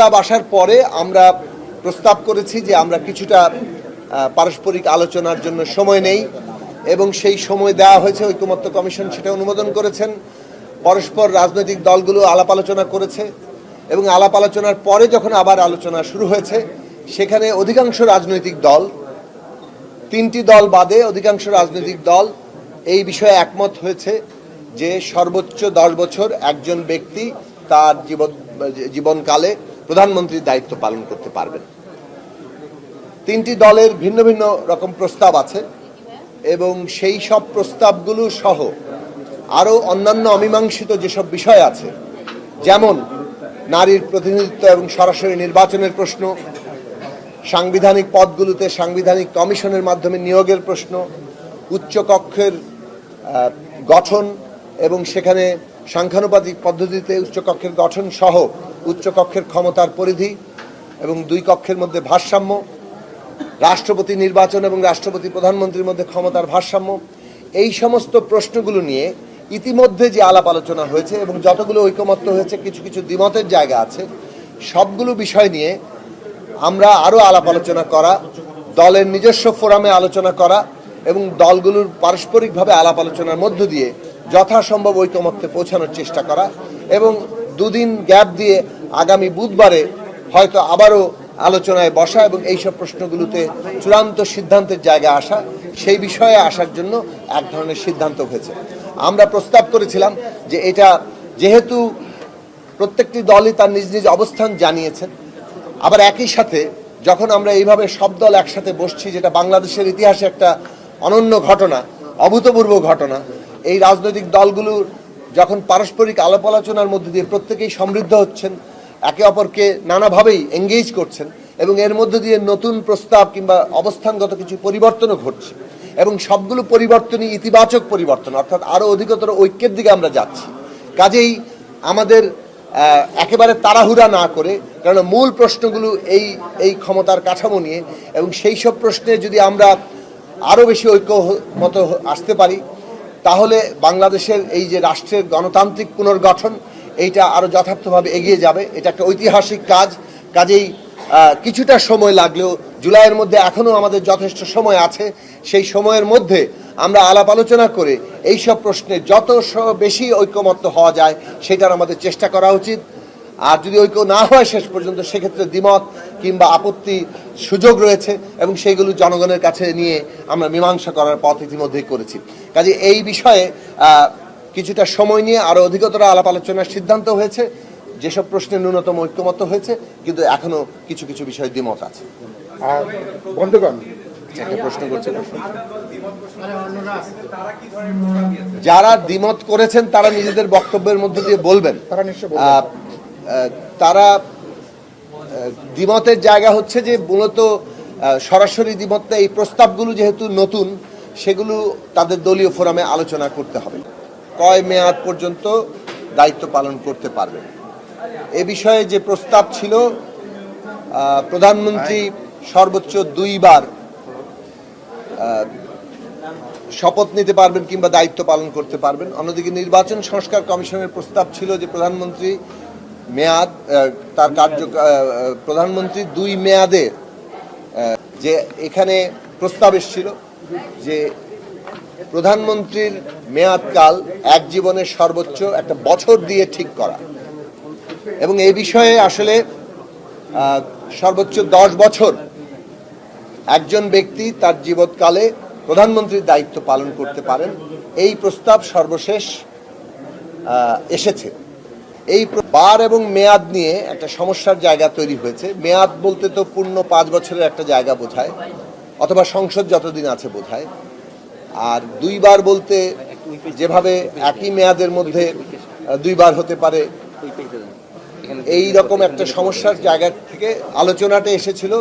প্রস্তাব আসার পরে আমরা প্রস্তাব করেছি যে আমরা কিছুটা পারস্পরিক আলোচনার জন্য সময় নেই এবং সেই সময় দেওয়া হয়েছে ঐকমত্য কমিশন সেটা অনুমোদন করেছেন। পরস্পর রাজনৈতিক দলগুলো আলাপ আলোচনা করেছে এবং আলাপ আলোচনার পরে যখন আবার আলোচনা শুরু হয়েছে, সেখানে অধিকাংশ রাজনৈতিক দল, তিনটি দল বাদে অধিকাংশ রাজনৈতিক দল এই বিষয়ে একমত হয়েছে যে সর্বোচ্চ দশ বছর একজন ব্যক্তি তার জীবন, জীবনকালে প্রধানমন্ত্রীর দায়িত্ব পালন করতে পারবেন। তিনটি দলের ভিন্ন ভিন্ন রকম প্রস্তাব আছে এবং সেই সব প্রস্তাবগুলো সহ আরও অন্যান্য অমীমাংসিত যেসব বিষয় আছে, যেমন নারীর প্রতিনিধিত্ব এবং সরাসরি নির্বাচনের প্রশ্ন, সাংবিধানিক পদগুলোতে সাংবিধানিক কমিশনের মাধ্যমে নিয়োগের প্রশ্ন উচ্চকক্ষের গঠন এবং সেখানে সাংখ্যানুপাতিক পদ্ধতিতে উচ্চকক্ষের গঠন সহ উচ্চকক্ষের ক্ষমতার পরিধি এবং দুই কক্ষের মধ্যে ভারসাম্য, রাষ্ট্রপতি নির্বাচন এবং রাষ্ট্রপতি প্রধানমন্ত্রীর মধ্যে ক্ষমতার ভারসাম্য, এই সমস্ত প্রশ্নগুলো নিয়ে ইতিমধ্যে যে আলাপ আলোচনা হয়েছে এবং যতগুলো ঐকমত্য হয়েছে, কিছু কিছু দ্বিমতের জায়গা আছে, সবগুলো বিষয় নিয়ে আমরা আরও আলাপ আলোচনা করা, দলের নিজস্ব ফোরামে আলোচনা করা এবং দলগুলোর পারস্পরিকভাবে আলাপ আলোচনার মধ্য দিয়ে যথাসম্ভব ঐকমত্যে পৌঁছানোর চেষ্টা করা এবং দুদিন গ্যাপ দিয়ে আগামী বুধবারে হয়তো আবারও আলোচনায় বসা এবং এইসব প্রশ্নগুলোতে চূড়ান্ত সিদ্ধান্তের জায়গায় আসা, সেই বিষয়ে আসার জন্য এক ধরনের সিদ্ধান্ত হয়েছে। আমরা প্রস্তাব করেছিলাম যে এটা যেহেতু প্রত্যেকটি দলই তার নিজ নিজ অবস্থান জানিয়েছেন, আবার একই সাথে যখন আমরা এইভাবে সব দল একসাথে বসছি, যেটা বাংলাদেশের ইতিহাসে একটা অনন্য ঘটনা, অভূতপূর্ব ঘটনা, এই রাজনৈতিক দলগুলোর যখন পারস্পরিক আলাপ আলোচনার মধ্যে দিয়ে প্রত্যেকেই সমৃদ্ধ হচ্ছেন, একে অপরকে নানাভাবেই এঙ্গেজ করছেন এবং এর মধ্য দিয়ে নতুন প্রস্তাব কিংবা অবস্থানগত কিছু পরিবর্তনও ঘটছে এবং সবগুলো পরিবর্তনই ইতিবাচক পরিবর্তন, অর্থাৎ আরও অধিকতর ঐক্যের দিকে আমরা যাচ্ছি। কাজেই আমাদের একেবারে তাড়াহুড়া না করে কারণ মূল প্রশ্নগুলো এই এই ক্ষমতার কাঠামো নিয়ে এবং সেই সব প্রশ্নে যদি আমরা আরও বেশি ঐক্য মতো আসতে পারি তাহলে বাংলাদেশের এই যে রাষ্ট্রের গণতান্ত্রিক পুনর্গঠন, এইটা আরও যথার্থভাবে এগিয়ে যাবে। এটা একটা ঐতিহাসিক কাজ। কাজেই কিছুটা সময় লাগলেও জুলাইয়ের মধ্যে এখনও আমাদের যথেষ্ট সময় আছে। সেই সময়ের মধ্যে আমরা আলাপ আলোচনা করে এইসব প্রশ্নে যত বেশি ঐক্যমত্য হওয়া যায়, সেটার আমাদের চেষ্টা করা উচিত। আর যদি ঐক্য না হয় শেষ পর্যন্ত সেক্ষেত্রে দ্বিমত কিংবা আপত্তি সুযোগ রয়েছে এবং সেইগুলো জনগণের কাছে নিয়ে আমরা মীমাংসা করার পথ ইতিমধ্যেই করেছি। কাজে এই বিষয়ে কিছুটা সময় নিয়ে আরও অধিকতর আলাপ আলোচনার সিদ্ধান্ত হয়েছে। যেসব প্রশ্নে ন্যূনতম ঐক্যমত্য হয়েছে কিন্তু এখনও কিছু কিছু বিষয়ে দ্বিমত আছে। আর বন্ধুগণ প্রশ্ন করছেন যারা দ্বিমত করেছেন তারা নিজেদের বক্তব্যের মধ্যে দিয়ে বলবেন। তারা দ্বিমতের জায়গা হচ্ছে যে মূলত সরাসরি দ্বিমত এই প্রস্তাবগুলো যেহেতু নতুন, সেগুলো তাদের দলীয় ফোরামে আলোচনা করতে হবে। কয় মেয়াদ পর্যন্ত দায়িত্ব পালন করতে পারবেন এ বিষয়ে যে প্রস্তাব ছিল প্রধানমন্ত্রী সর্বোচ্চ দুইবার শপথ নিতে পারবেন কিংবা দায়িত্ব পালন করতে পারবেন। অন্যদিকে নির্বাচন সংস্কার কমিশনের প্রস্তাব ছিল যে প্রধানমন্ত্রী মেয়াদ তার কার্য প্রধানমন্ত্রী দুই মেয়াদে যে এখানে প্রস্তাব এসেছিল যে প্রধানমন্ত্রীর মেয়াদকাল এক জীবনের সর্বোচ্চ একটা বছর দিয়ে ঠিক করা। এবং এই বিষয়ে আসলে সর্বোচ্চ দশ বছর একজন ব্যক্তি তার জীবৎকালে প্রধানমন্ত্রীর দায়িত্ব পালন করতে পারেন। এই প্রস্তাব সর্বশেষ এসেছে। এই বার এবং মেয়াদ নিয়ে একটা সমস্যার জায়গা তৈরি হয়েছে। মেয়াদ বলতে তো পূর্ণ পাঁচ বছরের একটা জায়গা বোঝায়, অথবা সংসদ যতদিন আছে বোঝায়। আর দুইবার বলতে যেভাবে একই মেয়াদের মধ্যে দুইবার হতে পারে, এই রকম একটা সমস্যার জায়গা থেকে আলোচনাটা এসেছিল।